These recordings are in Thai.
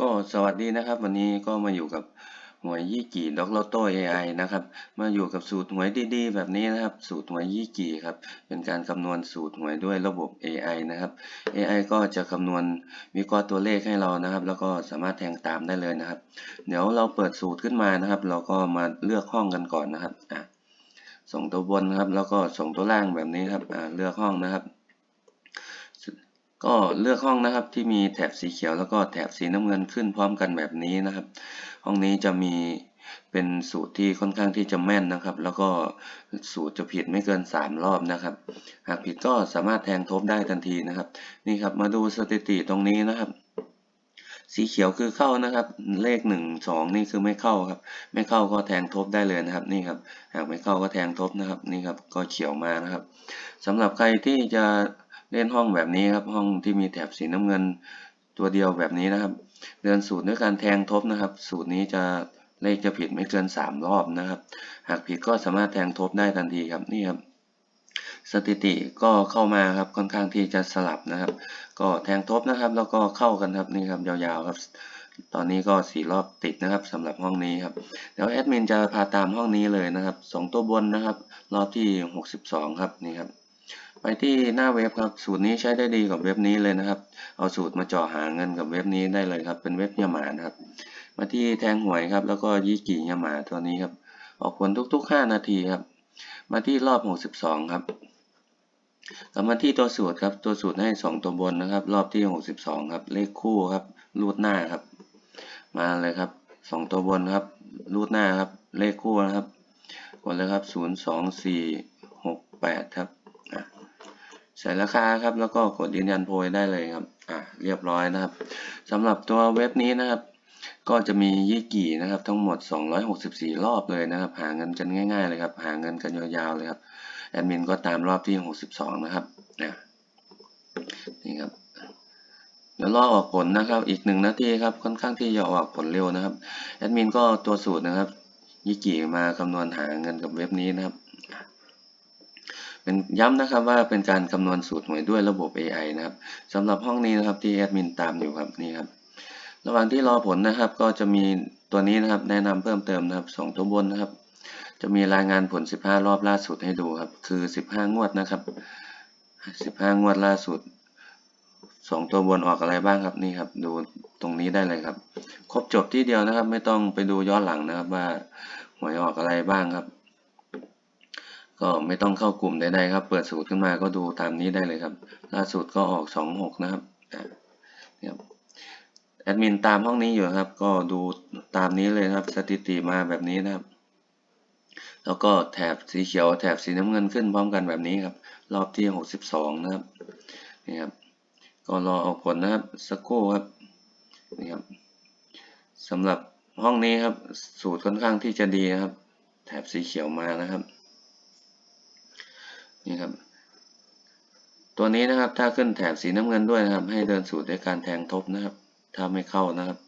ก็สวัสดีนะครับ วันนี้ก็มาอยู่กับหวยยี่กี่ด็อกโลโต้ AI นะครับ มาอยู่กับสูตรหวยดีๆ แบบนี้นะครับ สูตรหวยยี่กี่ครับ เป็นการคำนวณสูตรหวยด้วยระบบ AI นะครับ AI ก็จะคำนวณวิเคราะห์ตัวเลขให้เรานะครับ แล้วก็สามารถแทงตามได้เลยนะครับ เดี๋ยวเราเปิดสูตรขึ้นมานะครับ เราก็มาเลือกห้องกันก่อนนะครับอะส่งตัวบนนะครับ แล้วก็ส่งตัวล่างแบบนี้ครับอ่าเลือกห้องนะครับ ก็เลือกห้องนะครับที่มีแถบสีเขียวแล้วก็แถบสีน้ำเงินขึ้นพร้อมกันแบบนี้นะครับ ห้องนี้จะมีเป็นสูตรที่ค่อนข้างที่จะแม่นนะครับ แล้วก็สูตรจะผิดไม่เกิน 3 รอบนะครับ หากผิดก็สามารถแทงทบได้ทันทีนะครับ นี่ครับมาดูสถิติตรงนี้นะครับ สีเขียวคือเข้านะครับ เลขหนึ่งสองนี่คือไม่เข้าครับ ไม่เข้าก็แทงทบได้เลยนะครับ นี่ครับ หากไม่เข้าก็แทงทบนะครับ นี่ครับก็เขียวมานะครับสำหรับใครที่จะ เล่นห้องแบบนี้ครับ ห้องที่มีแถบสีน้ำเงินตัวเดียวแบบนี้นะครับ เดินสูตรด้วยการแทงทบนะครับ สูตรนี้จะเลขจะผิดไม่เกิน 3 รอบนะครับ หากผิดก็สามารถแทงทบได้ทันทีครับนี่ครับสถิติก็เข้ามาครับค่อนข้างที่จะสลับนะครับ ก็แทงทบนะครับ แล้วก็เข้ากันครับนี่ครับยาวๆครับ ตอนนี้ก็สี่รอบติดนะครับสำหรับห้องนี้ครับเดี๋ยวแอดมินจะพาตามห้องนี้เลยนะครับสองตัวบนนะครับ รอบที่ 62 ครับนี่ครับ ไปที่หน้าเว็บครับสูตรนี้ใช้ได้ดีกับเว็บนี้เลยนะครับ เอาสูตรมาจาะหาเงินกับเว็บนี้ได้เลยครับ เป็นเว็บยามานะครับ มาที่แทงหวยครับ แล้วก็ยี่กี่ยามาตัวนี้ครับ ออกผลทุกๆ 5 นาทีครับ มาที่รอบ 62 ครับกลับมาที่ตัวสูตรครับ ตัวสูตรให้ 2 ตัวบนนะครับ รอบที่ 62 ครับ เลขคู่ครับ รูดหน้าครับ มาเลยครับ 2 ตัวบนครับ รูดหน้าครับ เลขคู่นะครับ กดเลยครับ 0 2 4 6 8 ครับ ใส่ราคาครับ แล้วก็กดยืนยันโพยได้เลยครับ อะเรียบร้อยนะครับสำหรับตัวเว็บนี้นะครับ ก็จะมียี่กี่นะครับ ทั้งหมด 264 รอบเลยนะครับ หาเงินกันง่าย ๆ เลยครับ หาเงินกันยาวๆเลยครับแอดมินก็ตามรอบที่ 62 นะครับนะนี่ครับเดี๋ยวรอออกผลนะครับ อีกหนึ่งนาทีครับค่อนข้างที่จะออกผลเร็วนะครับแอดมินก็ตัวสูตรนะครับยี่กี่มาคำนวณหาเงินกับเว็บนี้นะครับ เป็นย้ำนะครับว่าเป็นการคำนวณสูตรหวยด้วยระบบ AI นะครับสำหรับห้องนี้นะครับที่แอดมินตามอยู่ครับนี่ครับ ระหว่างที่รอผลนะครับก็จะมีตัวนี้นะครับแนะนำเพิ่มเติมนะครับสองตัวบนนะครับ จะมีรายงานผล 15 รอบล่าสุดให้ดูครับ คือ 15 งวดนะครับ 15 งวดล่าสุด 2 ตัวบนออกอะไรบ้างครับนี่ครับ ดูตรงนี้ได้เลยครับ ครบจบที่เดียวนะครับ ไม่ต้องไปดูย้อนหลังนะครับว่าหวยออกอะไรบ้างครับ ก็ไม่ต้องเข้ากลุ่มใดๆครับ เปิดสูตรขึ้นมาก็ดูตามนี้ได้เลยครับ ล่าสุดก็ออก 26 นะครับเนี่ยแอดมินตามห้องนี้อยู่ครับ ก็ดูตามนี้เลยครับ สถิติมาแบบนี้นะครับ แล้วก็แถบสีเขียวแถบสีน้ำเงินขึ้นพร้อมกันแบบนี้ครับ รอบที่ 62 นะครับ นี่ครับ ก็รอออกผลนะครับ สักครู่ครับ นี่ครับสำหรับห้องนี้ครับ สูตรค่อนข้างที่จะดีนะครับ แถบสีเขียวมานะครับ นี่ครับ ตัวนี้นะครับถ้าขึ้นแถบสีน้ำเงินด้วยนะครับ ให้เดินสูตรด้วยการแทงทบนะครับ ถ้าไม่เข้านะครับ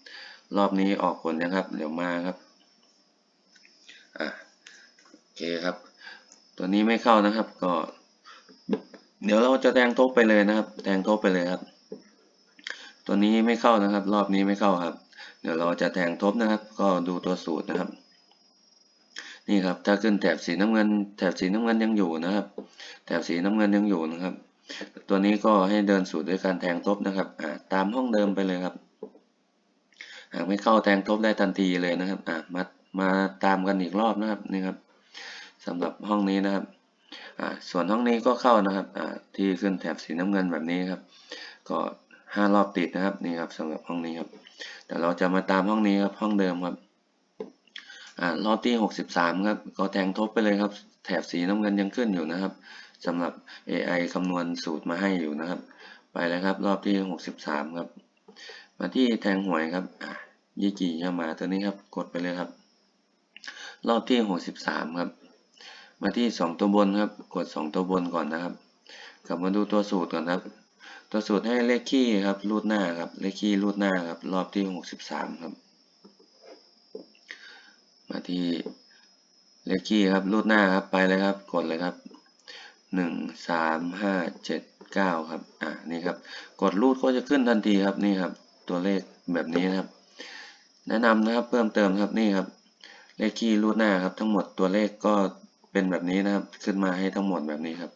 รอบนี้ออกผลนะครับ เดี๋ยวมาครับอะโอเคครับ ตัวนี้ไม่เข้านะครับ ก็ เดี๋ยวเราจะแทงทบไปเลยนะครับ แทงทบไปเลยครับ ตัวนี้ไม่เข้านะครับ รอบนี้ไม่เข้าครับ เดี๋ยวเราจะแทงทบนะครับ ก็ดูตัวสูตรนะครับ นี่ครับถ้าขึ้นแถบสีน้ำเงิน แถบสีน้ำเงินยังอยู่นะครับ แถบสีน้ำเงินยังอยู่นะครับ ตัวนี้ก็ให้เดินสูตรด้วยการแทงทบนะครับตามห้องเดิมไปเลยครับหากไม่เข้าแทงทบได้ทันทีเลยนะครับมามาตามกันอีกรอบนะครับนี่ครับสำหรับห้องนี้นะครับส่วนห้องนี้ก็เข้านะครับที่ขึ้นแถบสีน้ำเงินแบบนี้ครับ ก็ห้ารอบติดนะครับนี่ครับสำหรับห้องนี้ครับแต่เราจะมาตามห้องนี้ครับห้องเดิมครับ อ่ารอบที่63ครับ ก็แทงทบไปเลยครับ แถบสีน้ำเงินยังขึ้นอยู่นะครับสำหรับ AI คำนวณสูตรมาให้อยู่นะครับ ไปเลยครับ รอบที่63ครับ มาที่แทงหวยครับยี่กี่ยามาตัวนี้ครับ กดไปเลยครับ รอบที่63ครับ มาที่2ตัวบนครับ กด2ตัวบนก่อนนะครับ กลับมาดูตัวสูตรก่อนครับ ตัวสูตรให้เลขคี่ครับ รูดหน้าครับ เลขคี่รูดหน้าครับ รอบที่63ครับ มาที่เลขคี่ครับรูดหน้าครับไปเลยครับ กดเลยครับหนึ่งสามห้าเจ็ดเก้าครับ อ่านี่ครับ กดรูดก็จะขึ้นทันทีครับนี่ครับ ตัวเลขแบบนี้นะครับ แนะนำนะครับเพิ่มเติมครับนี่ครับ เลขคีย์รูดหน้าครับ ทั้งหมดตัวเลขก็เป็นแบบนี้นะครับ ขึ้นมาให้ทั้งหมดแบบนี้ครับ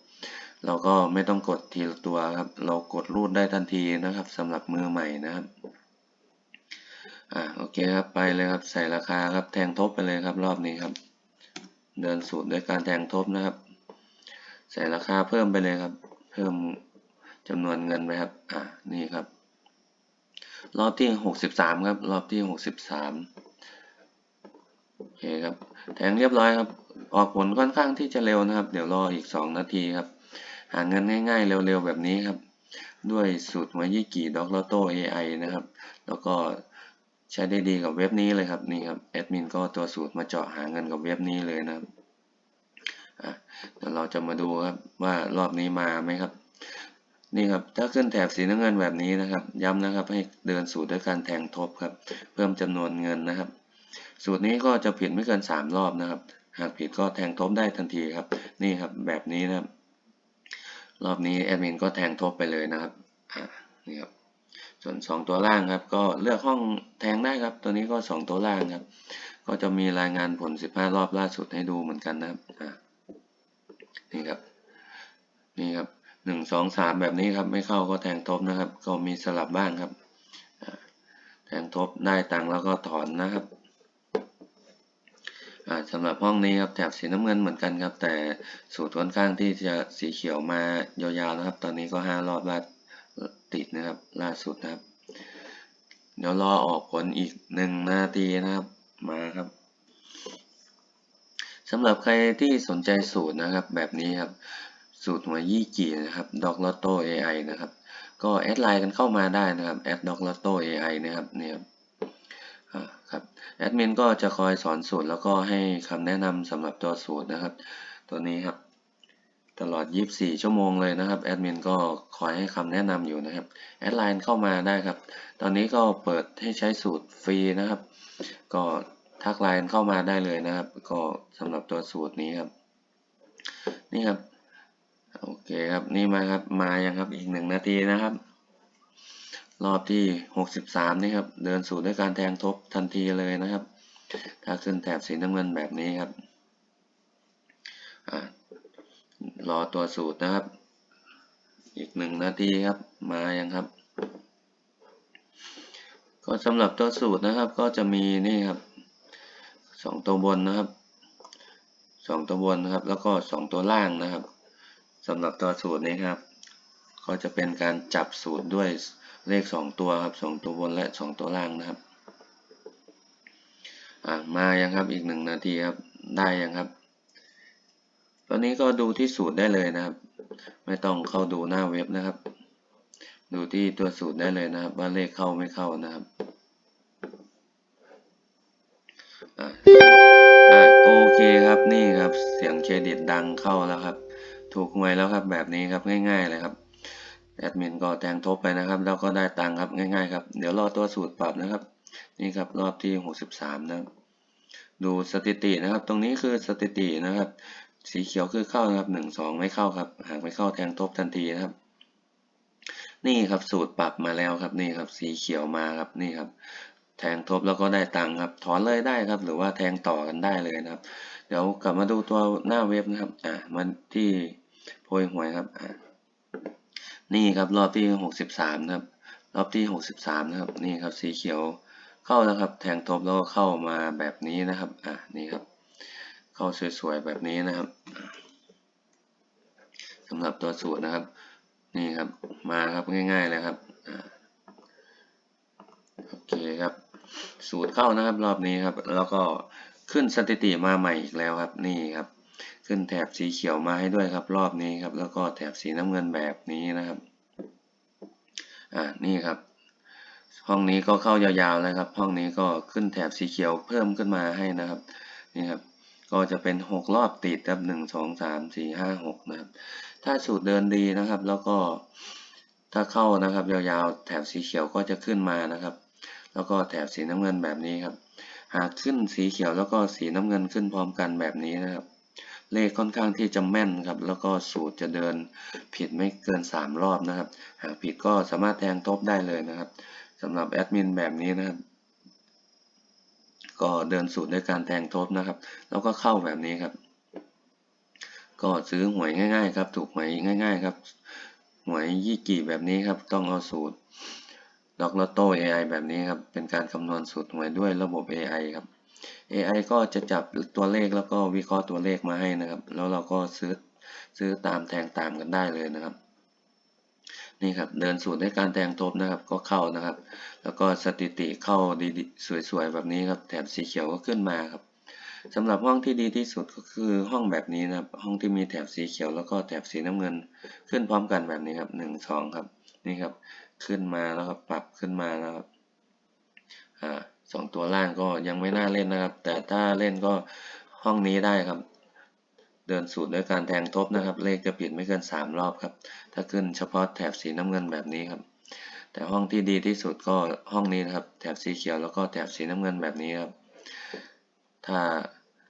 เราก็ไม่ต้องกดทีละตัวครับ เรากดรูดได้ทันทีนะครับสำหรับมือใหม่นะครับ อ่าโอเคครับไปเลยครับใส่ราคาครับแทงทบไปเลยครับรอบนี้ครับ เดินสูตรด้วยการแทงทบนะครับ ใส่ราคาเพิ่มไปเลยครับ เพิ่มจำนวนเงินไปครับอ่านี่ครับ รอบที่หกสิบสามครับ รอบที่หกสิบสามโอเคครับแทงเรียบร้อยครับ ออกผลค่อนข้างที่จะเร็วนะครับ เดี๋ยวรออีกสองนาทีครับหาเงินง่ายๆ เร็วๆ แบบนี้ครับ ด้วยสูตรมายิกิด็อกลอโต้ AI นะครับ แล้วก็ ใช้ได้ดีกับเว็บนี้เลยครับนี่ครับแอดมินก็ตัวสูตรมาเจาะหาเงินกับเว็บนี้เลยนะครับอะเดี๋ยวเราจะมาดูครับว่ารอบนี้มาไหมครับ นี่ครับถ้าขึ้นแถบสีน้ำเงินแบบนี้นะครับ ย้ำนะครับให้เดินสูตรด้วยการแทงทบครับ เพิ่มจำนวนเงินนะครับ สูตรนี้ก็จะผิดไม่เกิน 3 รอบนะครับ หากผิดก็แทงทบได้ทันทีครับ นี่ครับแบบนี้นะครับรอบนี้แอดมินก็แทงทบไปเลยนะครับอ่านี่ครับ ส่วน 2 ตัวล่างครับ ก็เลือกห้องแทงได้ครับ ตัวนี้ก็ 2 ตัวล่างครับ ก็จะมีรายงานผล 15 รอบล่าสุดให้ดูเหมือนกันนะครับนี่ครับ นี่ครับหนึ่งสองสามแบบนี้ครับ ไม่เข้าก็แทงทบนะครับ ก็มีสลับบ้างครับแทงทบได้ตังแล้วก็ถอนนะครับสำหรับห้องนี้ครับแถบสีน้ำเงินเหมือนกันครับ แต่สูตรค่อนข้างที่จะสีเขียวมายาวๆนะครับ ตอนนี้ก็ห้ารอบแล่า ติดนะครับ ล่าสุดนะครับ เดี๋ยวรอออกผลอีกหนึ่งนาทีนะครับมาครับสำหรับใครที่สนใจสูตรนะครับ แบบนี้ครับ สูตรหัวยี่กี่นะครับด็อกลอตโต้ AI นะครับ ก็แอดไลน์กันเข้ามาได้นะครับแอดด็อกลอตโต้ AI นะครับเนี่ยครับแอดมินก็จะคอยสอนสูตรแล้วก็ให้คำแนะนำสำหรับตัวสูตรนะครับ ตัวนี้ครับ ตลอด 24 ชั่วโมงเลยนะครับแอดมินก็คอยให้คำแนะนำอยู่นะครับแอดไลน์เข้ามาได้ครับ ตอนนี้ก็เปิดให้ใช้สูตรฟรีนะครับ ก็ทักไลน์เข้ามาได้เลยนะครับ ก็สำหรับตัวสูตรนี้ครับ นี่ครับโอเคครับนี่มาครับมายังครับอีกหนึ่งนาทีนะครับ รอบที่ 63 นี่ครับเดินสูตรด้วยการแทงทบทันทีเลยนะครับ ถ้าขึ้นแถบสีน้ำเงินแบบนี้ครับ รอตัวสูตรนะครับ อีกหนึ่งนาทีครับ มายังครับ ก็สำหรับตัวสูตรนะครับ ก็จะมีนี่ครับสองตัวบนนะครับสองตัวบนนะครับ แล้วก็สองตัวล่างนะครับสำหรับตัวสูตรนี้ครับ ก็จะเป็นการจับสูตรด้วยเลขสองตัวครับสองตัวบนและสองตัวล่างนะครับ อ่ามายังครับอีกหนึ่งนาทีครับ ได้ยังครับ ตอนนี้ก็ดูที่สูตรได้เลยนะครับ ไม่ต้องเข้าดูหน้าเว็บนะครับ ดูที่ตัวสูตรได้เลยนะครับ ว่าเลขเข้าไม่เข้านะครับโอเคครับนี่ครับเสียงเครดิตดังเข้าแล้วครับ ถูกหวยแล้วครับแบบนี้ครับง่ายๆเลยครับแอดมินก็แทงทบไปนะครับ แล้วก็ได้ตังค์ครับง่ายๆครับ เดี๋ยวรอตัวสูตรปรับนะครับ นี่ครับรอบที่ 63 นะ ดูสถิตินะครับ ตรงนี้คือสถิตินะครับ สีเขียวคือเข้านะครับหนึ่งสองไม่เข้าครับ หากไม่เข้าแทงทบทันทีนะครับ นี่ครับสูตรปรับมาแล้วครับนี่ครับ สีเขียวมาครับนี่ครับ แทงทบแล้วก็ได้ตังค์ครับ ถอนเลยได้ครับ หรือว่าแทงต่อกันได้เลยนะครับ เดี๋ยวกลับมาดูตัวหน้าเว็บนะครับ อ่ามันที่โพยหวยครับอ่านี่ครับรอบที่63นะครับ รอบที่63นะครับ นี่ครับสีเขียวเข้าแล้วครับ แทงทบแล้วก็เข้ามาแบบนี้นะครับ อ่านี่ครับ เข้าสวยๆแบบนี้นะครับสำหรับตัวสูตรนะครับ นี่ครับมาครับง่ายๆเลยครับอโอเคครับ สูตรเข้านะครับรอบนี้ครับ แล้วก็ขึ้นสถิติมาใหม่อีกแล้วครับ นี่ครับ ขึ้นแถบสีเขียวมาให้ด้วยครับ รอบนี้ครับ แล้วก็แถบสีน้ำเงินแบบนี้นะครับอ่านี่ครับ ห้องนี้ก็เข้ายาวๆเลยครับ ห้องนี้ก็ขึ้นแถบสีเขียวเพิ่มขึ้นมาให้นะครับ นี่ครับ ก็จะเป็น 6 รอบติดครับ1 2 3 4 5 6นะครับ ถ้าสูตรเดินดีนะครับ แล้วก็ถ้าเข้านะครับ ยาวๆ แถบสีเขียวก็จะขึ้นมานะครับ แล้วก็แถบสีน้ำเงินแบบนี้ครับ หากขึ้นสีเขียวแล้วก็สีน้ำเงินขึ้นพร้อมกันแบบนี้นะครับ เลขค่อนข้างที่จะแม่นครับ แล้วก็สูตรจะเดินผิดไม่เกิน 3 รอบนะครับ หากผิดก็สามารถแทงทบได้เลยนะครับสำหรับแอดมินแบบนี้นะครับ ก็เดินสูตรด้วยการแทงทบนะครับ แล้วก็เข้าแบบนี้ครับ ก็ซื้อหวยง่ายๆครับถูกหวยง่าย ๆ ครับหวยยี่กี่แบบนี้ครับ ต้องเอาสูตรล็อกลอตโต้ AI แบบนี้ครับ เป็นการคำนวณสูตรหวยด้วยระบบ AI ครับ AI ก็จะจับตัวเลขแล้วก็วิเคราะห์ตัวเลขมาให้นะครับ แล้วเราก็ซื้อซื้อตามแทงตามกันได้เลยนะครับ นี่ครับเดินสูตรด้วยการแทงทบนะครับก็เข้านะครับ แล้วก็สถิติเข้าดีๆสวยๆแบบนี้ครับแถบสีเขียวก็ขึ้นมาครับสำหรับห้องที่ดีที่สุดก็คือห้องแบบนี้นะครับ ห้องที่มีแถบสีเขียวแล้วก็แถบสีน้ำเงิน ขึ้นพร้อมกันแบบนี้ครับหนึ่งสองครับนี่ครับขึ้นมาแล้วครับปรับขึ้นมาแล้วครับอ่าสองตัวล่างก็ยังไม่น่าเล่นนะครับ แต่ถ้าเล่นก็ห้องนี้ได้ครับ เดินสูตรด้วยการแทงทบนะครับ เลขจะผิดไม่เกิน 3 รอบครับ ถ้าขึ้นเฉพาะแถบสีน้ำเงินแบบนี้ครับ แต่ห้องที่ดีที่สุดก็ห้องนี้นะครับ แถบสีเขียวแล้วก็แถบสีน้ำเงินแบบนี้ครับ ถ้า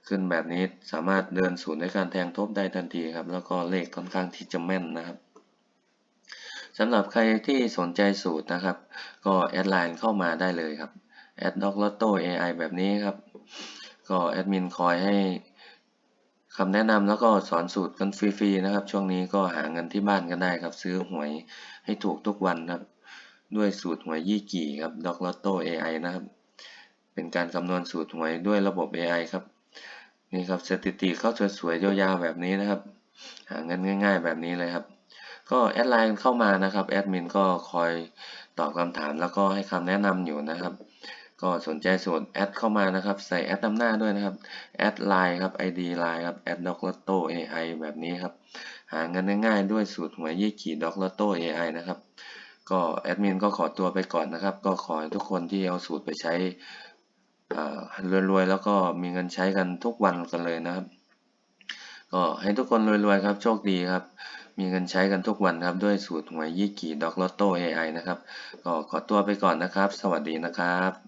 ขึ้นแบบนี้สามารถเดินสูตรด้วยการแทงทบได้ทันทีครับ แล้วก็เลขค่อนข้างที่จะแม่นนะครับสำหรับใครที่สนใจสูตรนะครับ ก็แอดไลน์เข้ามาได้เลยครับแอดด็อกลอตโต้ AI แบบนี้ครับ ก็แอดมินคอยให้ คำแนะนำแล้วก็สอนสูตรกันฟรีๆนะครับ ช่วงนี้ก็หาเงินที่บ้านกันได้ครับ ซื้อหวยให้ถูกทุกวันครับ ด้วยสูตรหวยยี่กี่ครับด็อกลอตโต้ AI นะครับ เป็นการคำนวณสูตรหวยด้วยระบบ AI ครับ นี่ครับสถิติเข้าสวยๆยาวๆแบบนี้นะครับ หาเงินง่าย ๆ แบบนี้เลยครับ ก็แอดไลน์เข้ามานะครับแอดมินก็คอยตอบคำถามแล้วก็ให้คำแนะนำอยู่นะครับ ก็สนใจส่วนแอดเข้ามานะครับ ใส่แอดนำหน้าด้วยนะครับแอดไลน์ครับ ID ไลน์ครับแอดด็อกลอตโต้ AI แบบนี้ครับ หาเงินง่ายๆด้วยสูตรหวยยี่ขีด็อกลอตโต้ AI นะครับก็แอดมินก็ขอตัวไปก่อนนะครับ ก็ขอให้ทุกคนที่เอาสูตรไปใช้รวยๆแล้วก็มีเงินใช้กันทุกวันกันเลยนะครับ ก็ให้ทุกคนรวยๆครับโชคดีครับ มีเงินใช้กันทุกวันครับด้วยสูตรหวยยี่กี่ด็อกลอตโต้ AI นะครับ ก็ขอตัวไปก่อนนะครับ สวัสดีนะครับ